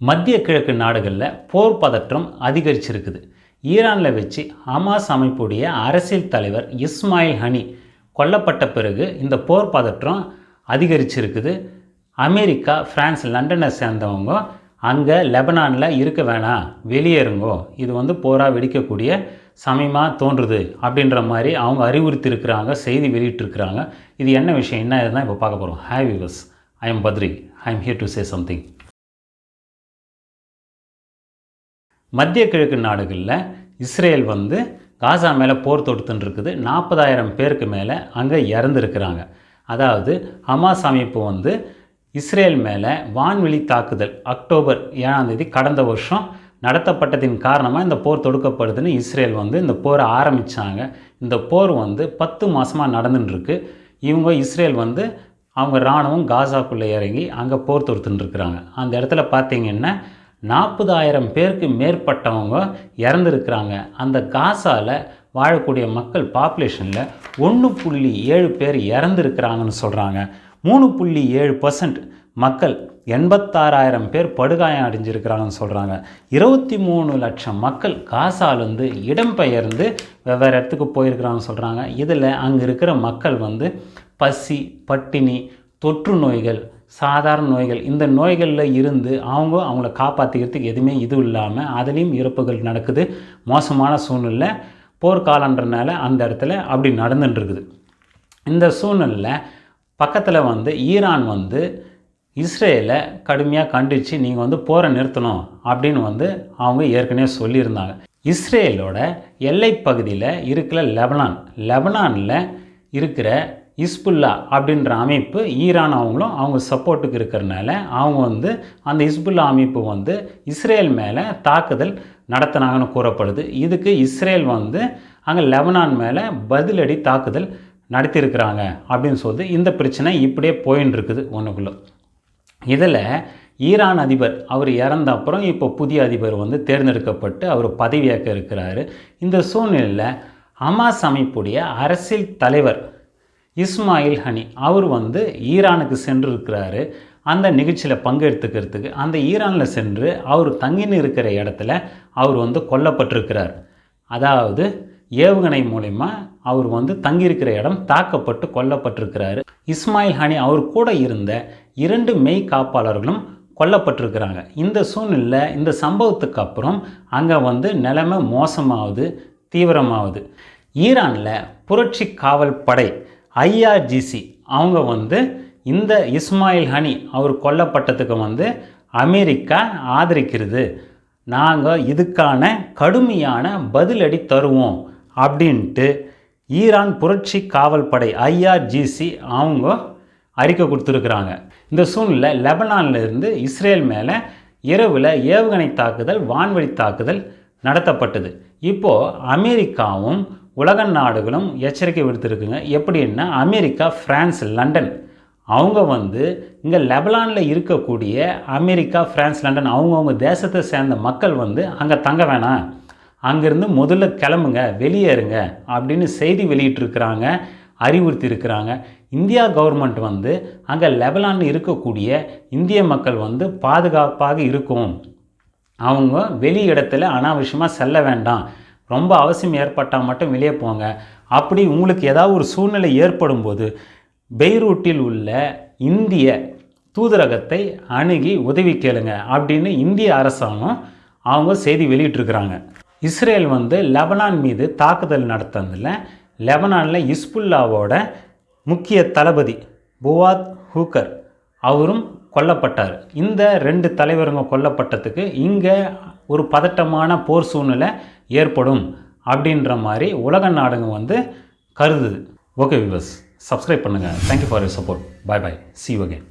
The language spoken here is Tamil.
மத்திய கிழக்கு நாடுகளில் போர் பதற்றம் அதிகரிச்சிருக்குது. ஈரானில் வச்சு ஹமாஸ் அமைப்புடைய அரசியல் தலைவர் இஸ்மாயில் ஹனி கொல்லப்பட்ட பிறகு இந்த போர் பதற்றம் அதிகரிச்சிருக்குது. அமெரிக்கா பிரான்ஸ் லண்டனை சேர்ந்தவங்க அங்கே லெபனானில் இருக்க வேணாம் வெளியேறுங்கோ இது வந்து போராக வெடிக்கக்கூடிய சமயமாக தோன்றுது அப்படின்ற மாதிரி அவங்க அறிவுறுத்திருக்கிறாங்க செய்தி வெளியிட்டிருக்கிறாங்க. இது என்ன விஷயம் என்ன இதுதான் இப்போ பார்க்க போகிறோம் hi viewers I am Badri I am here to say something மத்திய கிழக்கு நாடுகளில் இஸ்ரேல் வந்து காசா மேலே போர் தொடுத்துன்னு இருக்குது நாற்பதாயிரம் பேருக்கு மேலே அங்கே இறந்துருக்கிறாங்க. அதாவது ஹமாஸ் அமைப்பு வந்து இஸ்ரேல் மேலே வான்வெளி தாக்குதல் அக்டோபர் ஏழாம் தேதி கடந்த வருஷம் நடத்தப்பட்டதின் காரணமாக இந்த போர் தொடுக்கப்படுதுன்னு இஸ்ரேல் வந்து இந்த போரை ஆரம்பித்தாங்க இந்த போர் வந்து பத்து மாதமாக நடந்துட்டுருக்கு இவங்க இஸ்ரேல் வந்து அவங்க இராணுவம் காசாக்குள்ளே இறங்கி அங்கே போர் தொடுத்துட்டுருக்குறாங்க அந்த இடத்துல பார்த்தீங்கன்னா நாற்பதாயிரம் பேருக்கு மேற்பட்டவங்க இறந்துருக்கிறாங்க. அந்த காசால் வாழக்கூடிய மக்கள் பாப்புலேஷனில் ஒன்று புள்ளி ஏழு பேர் இறந்துருக்கிறாங்கன்னு சொல்கிறாங்க மூணு புள்ளி ஏழு பர்சன்ட் மக்கள் எண்பத்தாறாயிரம் பேர் படுகாயம் அடைஞ்சிருக்கிறாங்கன்னு சொல்கிறாங்க இருபத்தி மூணு லட்சம் மக்கள் காசாலேருந்து இடம்பெயர்ந்து வெவ்வேறு இடத்துக்கு போயிருக்கிறாங்கன்னு சொல்கிறாங்க இதில் அங்கே இருக்கிற மக்கள் வந்து பசி பட்டினி தொற்று நோய்கள் சாதாரண நோய்கள். இந்த நோய்களில் இருந்து அவங்க அவங்கள காப்பாற்றிக்கிறதுக்கு எதுவுமே இது இல்லாமல் அதுலேயும் இறப்புகள் நடக்குது. மோசமான சூழ்நிலை போர்க்காலன்றனால அந்த இடத்துல அப்படி நடந்துட்டுருக்குது. இந்த சூழ்நிலையில் பக்கத்தில் வந்து ஈரான் வந்து இஸ்ரேலை கடுமையாக கண்டித்து நீங்கள் வந்து போரை நிறுத்தணும் அப்படின்னு வந்து அவங்க ஏற்கனவே சொல்லியிருந்தாங்க. இஸ்ரேலோட எல்லை பகுதியில் இருக்கிற லெபனான். லெபனானில் இருக்கிற இஸ்புல்லா அப்படின்ற அமைப்பு ஈரான் அவங்களும் அவங்க சப்போர்ட்டுக்கு இருக்கிறனால அவங்க வந்து அந்த இஸ்புல்லா அமைப்பு வந்து இஸ்ரேல் மேலே தாக்குதல் நடத்தினாங்கன்னு கூறப்படுது. இதுக்கு இஸ்ரேல் வந்து அங்கே லெபனான் மேலே பதிலடி தாக்குதல் நடத்தியிருக்கிறாங்க அப்படின்னு சொல்லி இந்த பிரச்சனை இப்படியே போயின்னு இருக்குது ஒன்றுக்குள்ளே இதில் ஈரான் அதிபர் அவர் இறந்த அப்புறம் இப்போ புதிய அதிபர் வந்து தேர்ந்தெடுக்கப்பட்டு அவர் பதவியேற்க இருக்கிறாரு. இந்த சூழ்நிலையில் ஹமாஸ் அமைப்புடைய அரசியல் தலைவர் இஸ்மாயில் ஹனி அவர் வந்து ஈரானுக்கு சென்றிருக்கிறாரு. அந்த நிகழ்ச்சியில் பங்கெடுத்துக்கிறதுக்கு அந்த ஈரானில் சென்று அவர் தங்கின்னு இருக்கிற இடத்துல அவர் வந்து கொல்லப்பட்டிருக்கிறார். அதாவது ஏவுகணை மூலிமா அவர் வந்து தங்கியிருக்கிற இடம் தாக்கப்பட்டு கொல்லப்பட்டிருக்கிறாரு. இஸ்மாயில் ஹனி அவர் கூட இருந்த இரண்டு மெய் காப்பாளர்களும் கொல்லப்பட்டிருக்கிறாங்க. இந்த சூழ்நிலை இந்த சம்பவத்துக்கு அப்புறம் அங்கே வந்து நிலைமை மோசமாகுது தீவிரமாகுது ஈரானில் புரட்சி காவல் படை ஐஆர்ஜிசி அவங்க வந்து இந்த இஸ்மாயில் ஹனி அவர் கொல்லப்பட்டதுக்கு வந்து அமெரிக்கா ஆதரிக்கிறது. நாங்கள் இதுக்கான கடுமையான பதிலடி தருவோம் அப்படின்ட்டு ஈரான் புரட்சி காவல் படை ஐஆர்ஜிசி அவங்க அறிக்கை கொடுத்துருக்குறாங்க. இந்த சூழ்நிலை லெபனான்லேருந்து இஸ்ரேல் மேலே இரவில் ஏவுகணை தாக்குதல் வான்வழி தாக்குதல் நடத்தப்பட்டது. இப்போது அமெரிக்காவும் உலக நாடுகளும் எச்சரிக்கை விடுத்திருக்குங்க. எப்படின்னா அமெரிக்கா ஃப்ரான்ஸ் லண்டன். அவங்க வந்து இங்கே லெபலானில் இருக்கக்கூடிய அமெரிக்கா பிரான்ஸ் லண்டன் அவங்கவுங்க தேசத்தை சேர்ந்த மக்கள் வந்து அங்கே தங்க வேணாம். அங்கேருந்து முதல்ல கிளம்புங்க வெளியேறுங்க அப்படின்னு செய்தி வெளியிட்டிருக்கிறாங்க அறிவுறுத்தி இருக்கிறாங்க இந்தியா கவர்மெண்ட் வந்து அங்கே லெபலானில் இருக்கக்கூடிய இந்திய மக்கள் வந்து பாதுகாப்பாக இருக்கும். அவங்க வெளி இடத்துல அனாவசியமாக செல்ல வேண்டாம். ரொம்ப அவசியம் ஏற்பட்டால் மட்டும் வெளியே போங்க. அப்படி உங்களுக்கு ஏதாவது ஒரு சூழ்நிலை ஏற்படும் போது பெய்ரூட்டில் உள்ள இந்திய தூதரகத்தை அணுகி உதவி கேளுங்க அப்படின்னு இந்திய அரசாங்கம் அவங்க செய்தி வெளியிட்டிருக்கிறாங்க. இஸ்ரேல் வந்து லெபனான் மீது தாக்குதல் நடத்தினதில் லெபனானில் இஸ்புல்லாவோட முக்கிய தளபதி புவாத் ஹூக்கர் அவரும் கொல்லப்பட்டார். இந்த ரெண்டு தலைவருங்க கொல்லப்பட்டதுக்கு இங்கே ஒரு பதட்டமான போர் சூழ்நிலை ஏற்படும் அப்படின்ற மாதிரி உலக நாடுங்க வந்து கருதுது. ஓகே விவஸ் சப்ஸ்கிரைப் பண்ணுங்கள் thank you for your support bye bye see again